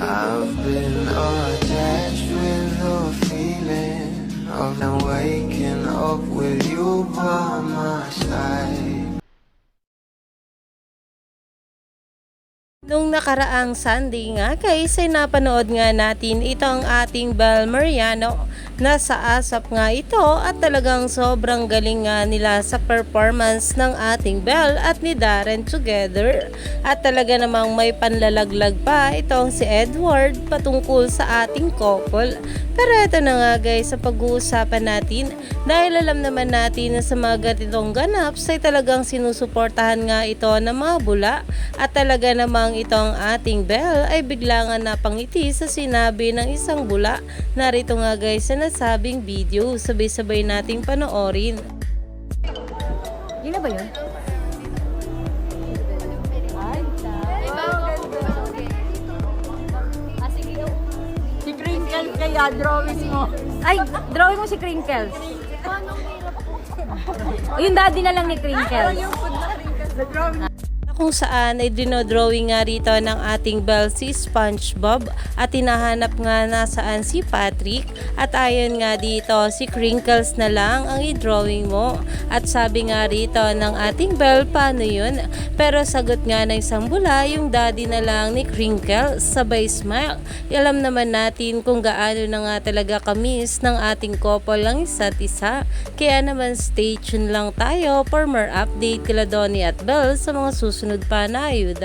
I've been attached with the feeling of now waking up with you by my side. Nung nakaraang Sunday nga guys ay napanood nga natin itong ating Bel Mariano Nasa asap nga ito at talagang sobrang galing nga nila sa performance ng ating Bel at ni Darren together. At talaga namang may panlalaglag pa itong si Edward patungkol sa ating couple. Pero ito na nga guys sa pag-uusapan natin dahil alam naman natin na sa mga ganitong ganaps ay talagang sinusuportahan nga ito ng mga bula at talaga namang itong ating Bel ay bigla nga napangiti sa sinabi ng isang bula. Narito nga guys sa nasabing video, sabay-sabay nating panoorin. Yun na ba yun? Si Crinkles kaya, drawing mo. Ay, drawing mo si Crinkles. Yung daddy na lang ni Crinkles. na kung saan ay dinodrawing nga rito ng ating Belle si SpongeBob at hinahanap nga nasaan si Patrick. At ayon nga dito si Crinkles na lang ang i-drawing mo. At sabi nga rito ng ating Belle paano yun? Pero sagot nga ng isang bula yung daddy na lang ni Crinkles sabay smile. Alam naman natin kung gaano na nga talaga kamis ng ating couple lang isa't isa. Kaya naman stay tuned lang tayo for more update kila Donnie at Belle sa mga susunod ಅನ್ನೋದು ಆಯುಧ